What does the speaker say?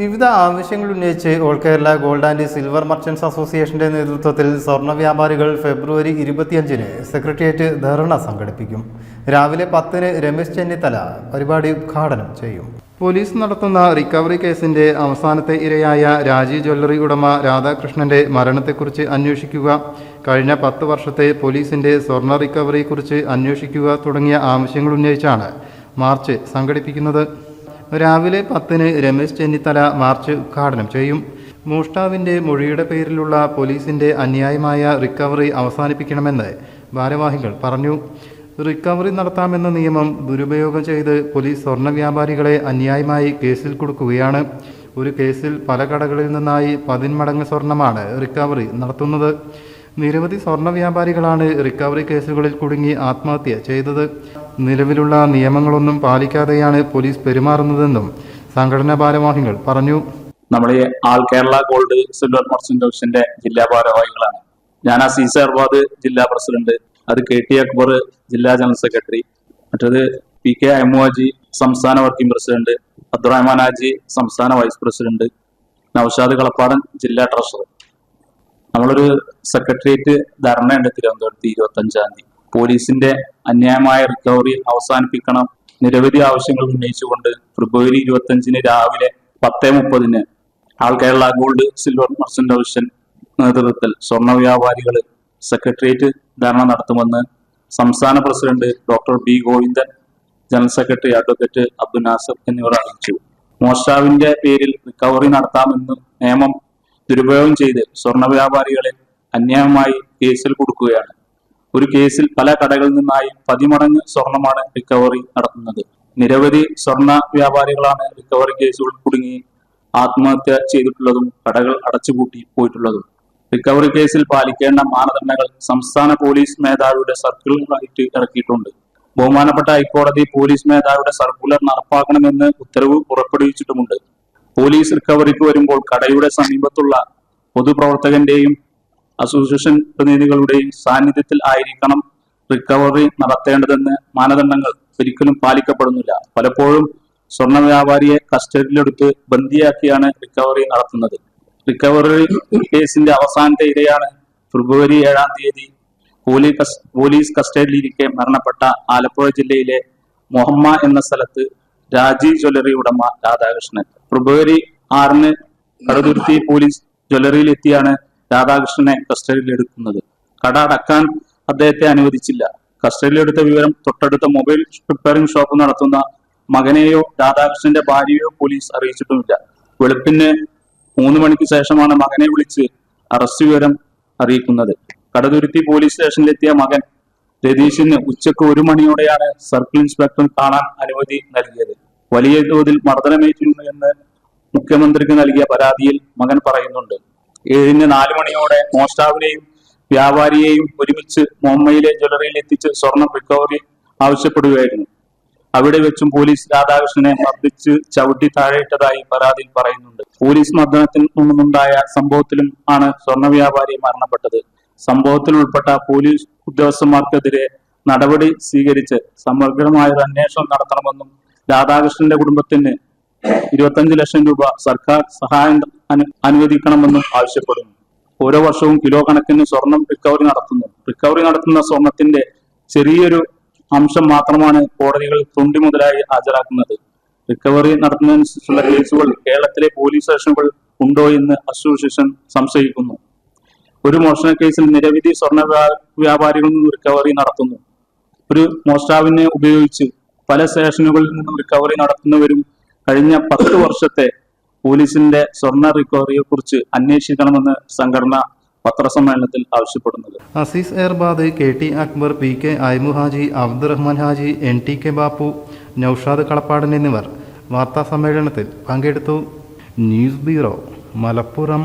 വിവിധ ആവശ്യങ്ങൾ ഉന്നയിച്ച് all Kerala gold and silver merchants അസോസിയേഷന്റെ നേതൃത്വത്തിൽ സ്വർണ വ്യാപാരികൾ ഫെബ്രുവരി ഇരുപത്തിയഞ്ചിന് സെക്രട്ടേറിയറ്റ് ധർണ സംഘടിപ്പിക്കും. രാവിലെ പത്തിന് രമേശ് ചെന്നിത്തല പരിപാടി ഉദ്ഘാടനം ചെയ്യും. പോലീസ് നടത്തുന്ന റിക്കവറി കേസിന്റെ അവസാനത്തെ ഇരയായ രാജീവ് ജ്വല്ലറി ഉടമ രാധാകൃഷ്ണന്റെ മരണത്തെക്കുറിച്ച് അന്വേഷിക്കുക കഴിഞ്ഞ പത്ത് വർഷത്തെ പോലീസിന്റെ സ്വർണ റിക്കവറിയെക്കുറിച്ച് അന്വേഷിക്കുക തുടങ്ങിയ ആവശ്യങ്ങൾ ഉന്നയിച്ചാണ് മാർച്ച് സംഘടിപ്പിക്കുന്നത്. രാവിലെ പത്തിന് രമേശ് ചെന്നിത്തല മാർച്ച് ഉദ്ഘാടനം ചെയ്യും. മോഷ്ടാവിന്റെ മൊഴിയുടെ പേരിലുള്ള പോലീസിന്റെ അന്യായമായ റിക്കവറി അവസാനിപ്പിക്കണമെന്ന് ഭാരവാഹികൾ പറഞ്ഞു. റിക്കവറി നടത്താമെന്ന നിയമം ദുരുപയോഗം ചെയ്ത് പോലീസ് സ്വർണ വ്യാപാരികളെ അന്യായമായി കേസിൽ കൊടുക്കുകയാണ്. ഒരു കേസിൽ പല കടകളിൽ നിന്നായി പതിന്മടങ്ങ് സ്വർണമാണ് റിക്കവറി നടത്തുന്നത്. നിരവധി സ്വർണ വ്യാപാരികളാണ് റിക്കവറി കേസുകളിൽ കുടുങ്ങി ആത്മഹത്യ ചെയ്തത്. നിലവിലുള്ള നിയമങ്ങളൊന്നും പാലിക്കാതെയാണ് പോലീസ് പെരുമാറുന്നതെന്നും സംഘടനാ ഭാരവാഹികൾ പറഞ്ഞു. നമ്മൾ ഈ all Kerala gold silver merchant ഹൗസിന്റെ ജില്ലാ ഭാരവാഹികളാണ്. ഞാൻ ആ സി അർവാദ് ജില്ലാ പ്രസിഡന്റ്. അത് കെ ടി അക്ബർ ജില്ലാ ജനറൽ സെക്രട്ടറി. മറ്റത് പി കെ അമുവാജി സംസ്ഥാന വർക്കിംഗ് പ്രസിഡന്റ്. അബ്ദുറഹ്മാൻ ഹാജി സംസ്ഥാന വൈസ് പ്രസിഡന്റ്. നൌഷാദ് കളപ്പാടൻ ജില്ലാ ട്രഷറർ. നമ്മളൊരു സെക്രട്ടേറിയറ്റ് ധർണയുണ്ട് തിരുവനന്തപുരത്ത് ഇരുപത്തി അഞ്ചാം തീയതി. പോലീസിന്റെ അന്യായമായ റിക്കവറി അവസാനിപ്പിക്കണം. നിരവധി ആവശ്യങ്ങൾ ഉന്നയിച്ചുകൊണ്ട് ഫെബ്രുവരി ഇരുപത്തഞ്ചിന് രാവിലെ പത്തേ മുപ്പതിന് all Kerala gold silver merchant division നേതൃത്വത്തിൽ സ്വർണ വ്യാപാരികൾ സെക്രട്ടേറിയറ്റ് ധർണ നടത്തുമെന്ന് സംസ്ഥാന president doctor B Govindan general secretary advocate Abdul Nasser എന്നിവർ അറിയിച്ചു. മോഷ്ടാവിന്റെ പേരിൽ റിക്കവറി നടത്താമെന്ന് നിയമം ദുരുപയോഗം ചെയ്ത് സ്വർണ വ്യാപാരികളെ അന്യായമായി കേസിൽ കൊടുക്കുകയാണ്. ഒരു കേസിൽ പല കടകളിൽ നിന്നായി പതിമടങ്ങ് സ്വർണമാണ് റിക്കവറി നടത്തുന്നത്. നിരവധി സ്വർണ വ്യാപാരികളാണ് റിക്കവറി കേസുകളിൽ കുടുങ്ങി ആത്മഹത്യ ചെയ്തിട്ടുള്ളതും കടകൾ അടച്ചുപൂട്ടി പോയിട്ടുള്ളതും. റിക്കവറി കേസിൽ പാലിക്കേണ്ട മാനദണ്ഡങ്ങൾ സംസ്ഥാന പോലീസ് മേധാവിയുടെ സർക്കിളായിട്ട് ഇറക്കിയിട്ടുണ്ട്. ബഹുമാനപ്പെട്ട ഹൈക്കോടതി പോലീസ് മേധാവിയുടെ സർക്കുലർ നടപ്പാക്കണമെന്ന് ഉത്തരവ് പുറപ്പെടുവിച്ചിട്ടുമുണ്ട്. പോലീസ് റിക്കവറിക്ക് വരുമ്പോൾ കടയുടെ സമീപത്തുള്ള പൊതുപ്രവർത്തകന്റെയും അസോസിയേഷൻ പ്രതിനിധികളുടെയും സാന്നിധ്യത്തിൽ ആയിരിക്കണം റിക്കവറി നടത്തേണ്ടതെന്ന് മാനദണ്ഡങ്ങൾ ഒരിക്കലും പാലിക്കപ്പെടുന്നില്ല. പലപ്പോഴും സ്വർണ വ്യാപാരിയെ കസ്റ്റഡിയിലെടുത്ത് ബന്ദിയാക്കിയാണ് റിക്കവറി നടത്തുന്നത്. റിക്കവറി കേസിന്റെ അവസാനത്തെ ഇരയാണ് ഫെബ്രുവരി ഏഴാം തീയതി പോലീസ് കസ്- പോലീസ് കസ്റ്റഡിയിലിരിക്കെ മരണപ്പെട്ട ആലപ്പുഴ ജില്ലയിലെ മൊഹമ്മ എന്ന സ്ഥലത്ത് രാജീവ് ജ്വല്ലറി ഉടമ രാധാകൃഷ്ണൻ. ഫെബ്രുവരി ആറിന് കടുതുരുത്തി പോലീസ് ജ്വല്ലറിയിൽ എത്തിയാണ് രാധാകൃഷ്ണനെ കസ്റ്റഡിയിൽ എടുക്കുന്നത്. കട അടക്കാൻ അദ്ദേഹത്തെ അനുവദിച്ചില്ല. കസ്റ്റഡിയിലെടുത്ത വിവരം തൊട്ടടുത്ത മൊബൈൽ റിപ്പയറിംഗ് ഷോപ്പ് നടത്തുന്ന മകനെയോ രാധാകൃഷ്ണന്റെ ഭാര്യയോ പോലീസ് അറിയിച്ചിട്ടുമില്ല. വെളുപ്പിന് മൂന്ന് മണിക്ക് ശേഷമാണ് മകനെ വിളിച്ച് അറസ്റ്റ് വിവരം അറിയിക്കുന്നത്. കടതുരുത്തി പോലീസ് സ്റ്റേഷനിലെത്തിയ മകൻ രതീഷിന് ഉച്ചയ്ക്ക് ഒരു മണിയോടെയാണ് സർക്കിൾ ഇൻസ്പെക്ടർ കാണാൻ അനുമതി നൽകിയത്. വലിയ തോതിൽ മർദ്ദനമേറ്റിരുന്നു എന്ന് മുഖ്യമന്ത്രിക്ക് നൽകിയ പരാതിയിൽ മകൻ പറയുന്നുണ്ട്. ഏഴിന് നാല് മണിയോടെ മോഷ്ടാവിനെയും വ്യാപാരിയെയും ഒരുമിച്ച് മുംബൈയിലെ ജ്വല്ലറിയിൽ എത്തിച്ച് സ്വർണം റിക്കവറി ആവശ്യപ്പെടുകയായിരുന്നു. അവിടെ വെച്ചും പോലീസ് രാധാകൃഷ്ണനെ മർദ്ദിച്ച് ചവിട്ടി താഴെയിട്ടതായി പരാതിയിൽ പറയുന്നുണ്ട്. പോലീസ് മർദ്ദനത്തിൽ നിന്നുണ്ടായ സംഭവത്തിലും ആണ് സ്വർണ വ്യാപാരി മരണപ്പെട്ടത്. സംഭവത്തിൽ ഉൾപ്പെട്ട പോലീസ് ഉദ്യോഗസ്ഥന്മാർക്കെതിരെ നടപടി സ്വീകരിച്ച് സമഗ്രമായ ഒരു അന്വേഷണം നടത്തണമെന്നും രാധാകൃഷ്ണന്റെ കുടുംബത്തിന് ഇരുപത്തഞ്ച് ലക്ഷം രൂപ സർക്കാർ സഹായം അനു- അനുവദിക്കണമെന്നും ആവശ്യപ്പെടുന്നു. ഓരോ വർഷവും കിലോ കണക്കിന് സ്വർണം റിക്കവറി നടത്തുന്നു. റിക്കവറി നടത്തുന്ന സ്വർണത്തിന്റെ ചെറിയൊരു അംശം മാത്രമാണ് കോടതികൾ തൊണ്ടി മുതലായി ഹാജരാക്കുന്നത്. റിക്കവറി നടത്തുന്നതിനനുസരിച്ചുള്ള കേസുകൾ കേരളത്തിലെ പോലീസ് സ്റ്റേഷനുകൾ ഉണ്ടോ എന്ന് അസോസിയേഷൻ സംശയിക്കുന്നു. ഒരു മോഷണ കേസിൽ നിരവധി സ്വർണ വ്യാ- വ്യാപാരികളിൽ നിന്ന് റിക്കവറി നടത്തുന്നു. ഒരു മോഷ്ടാവിനെ ഉപയോഗിച്ച് പല സ്റ്റേഷനുകളിൽ നിന്നും റിക്കവറി നടത്തുന്നവരും കഴിഞ്ഞ പത്ത് വർഷത്തെ പോലീസിന്റെ സ്വർണ റിക്കവറിയെ കുറിച്ച് അന്വേഷിക്കണമെന്ന് സംഘടന പത്രസമ്മേളനത്തിൽ ആവശ്യപ്പെടുന്നത് Aziz Erbad K T Akbar P K Aymu Haji Abdurahman Haji N T K Bappu Naushad Kalappadan എന്നിവർ വാർത്താ സമ്മേളനത്തിൽ പങ്കെടുത്തു. News bureau Malappuram.